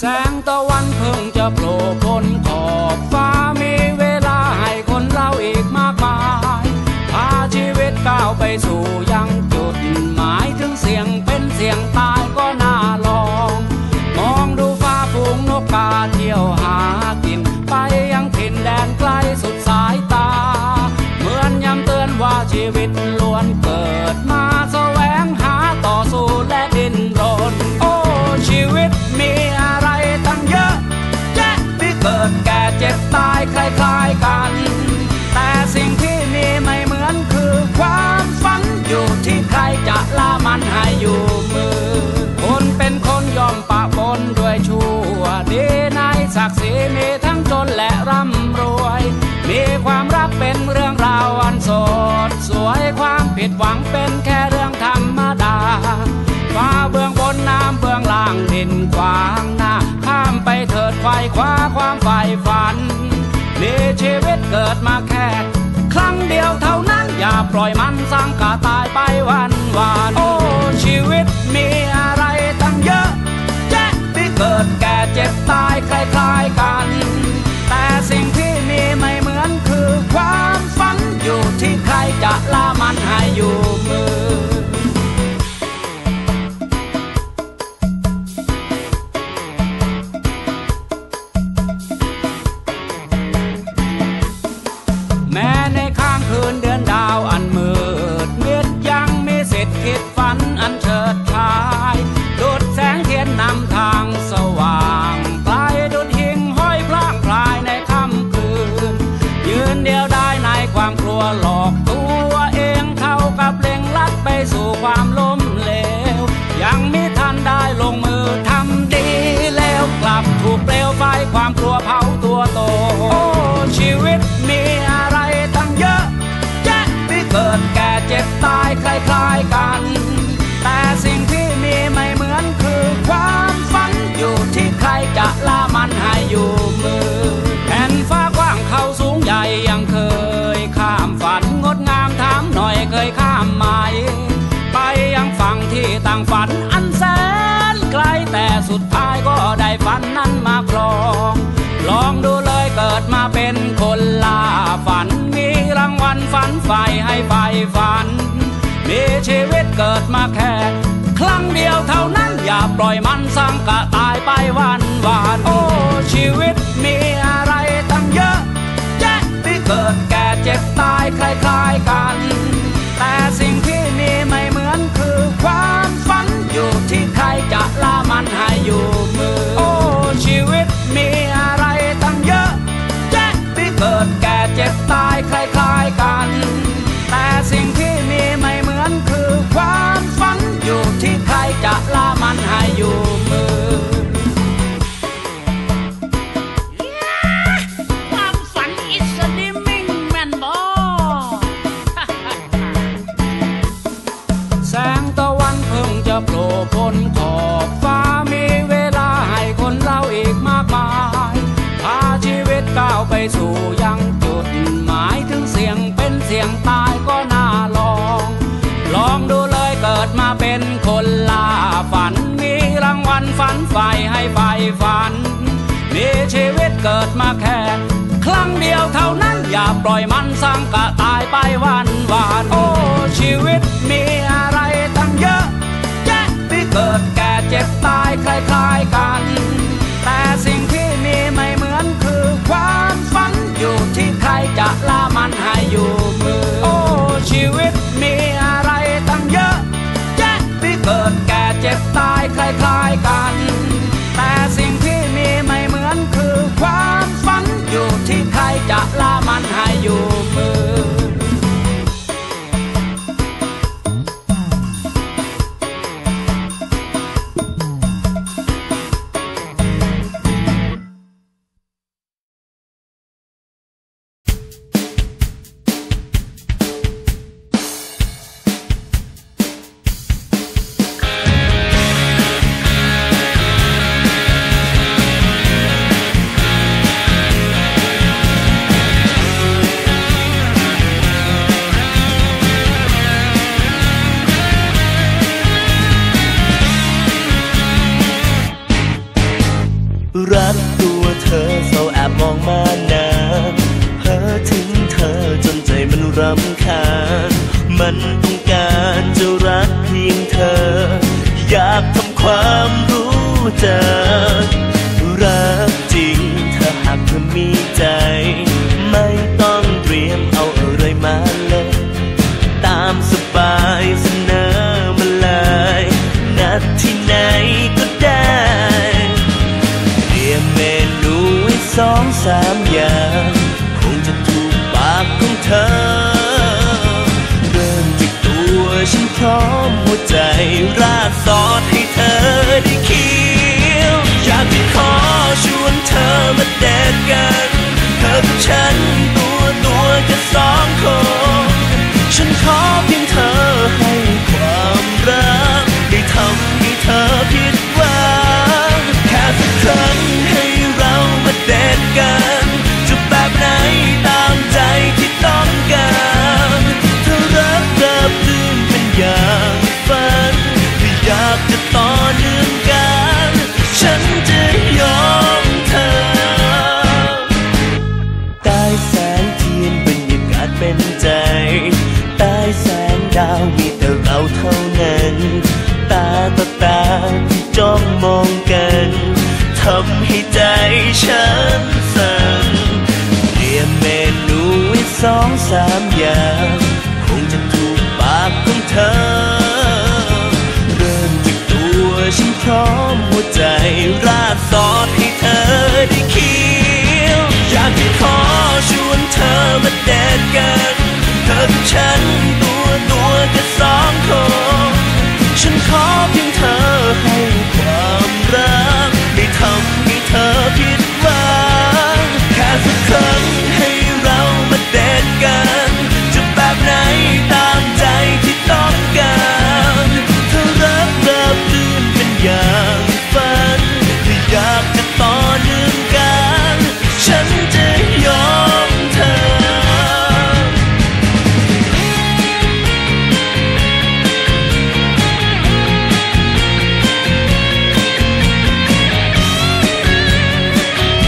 แสงตะวันเพิ่งจะโผล่พ้นขอบฟ้า ดหวังเป็นแค่เรื่องธรรมดา ฟ้าเบื้องบนน้ำเบื้องล่างดินขวางหน้า ข้ามไปเถิดไฟคว้าความใฝ่ฝันมีชีวิตเกิดมาแค่ ครั้งเดียวเท่านั้นอย่าปล่อยมันสังกาตายไปวันวาน ความล้มเหลว ยังมิทันได้ลงมือทำดีแล้วกลับถูกเปลวไฟความกลัวเผาตัวโต โอ้ชีวิตมีอะไรตั้งเยอะแยะที่เกิดแก่เจ็บตายคล้ายๆกัน แต่สิ่งที่มีไม่เหมือนคือความฝันอยู่ที่ใครจะล่ามันให้อยู่มือแผ่นฟ้ากว้างเขาสูงใหญ่ยังเคยข้ามฝันงดงามถามหน่อยเคยข้ามไหม ยังฝั่งที่ต่างฝันอันแสนไกลแต่สุดท้ายก็ได้ฝันนั้นมาครอง ลองดูเลยเกิดมาเป็นคนล่าฝัน มีรางวัลฝันใฝ่ให้ใฝ่ฝัน มีชีวิตเกิดมาแค่ครั้งเดียวเท่านั้นอย่าปล่อยมันสังกะตายไปวันวานโอ้ชีวิตมีอะไรตั้งเยอะแยะที่เกิดแก่เจ็บตายคล้ายๆกัน โผล่พ้นขอบฟ้ามีเวลาให้คนเราอีกมากมายพาชีวิตก้าวไปสู่ยังจุดหมายถึงเสียงเป็นเสียงตายก็น่าลอง ลองดูเลยเกิดมาเป็นคนล่าฝัน มีรางวัลฝันใฝ่ให้ใฝ่ฝัน มีชีวิตเกิดมาแค่ครั้งเดียวเท่านั้นอย่าปล่อยมันสังกะตายไปวัน Thank you. พร้อมหัวใจราดซอสให้เธอได้เคี้ยวอยากจะขอชวนเธอมาเดทกัน เธอกับฉัน สามอย่างคงจะถูกปากของเธอ เริ่มจากตัวฉันพร้อมหัวใจราดต่อ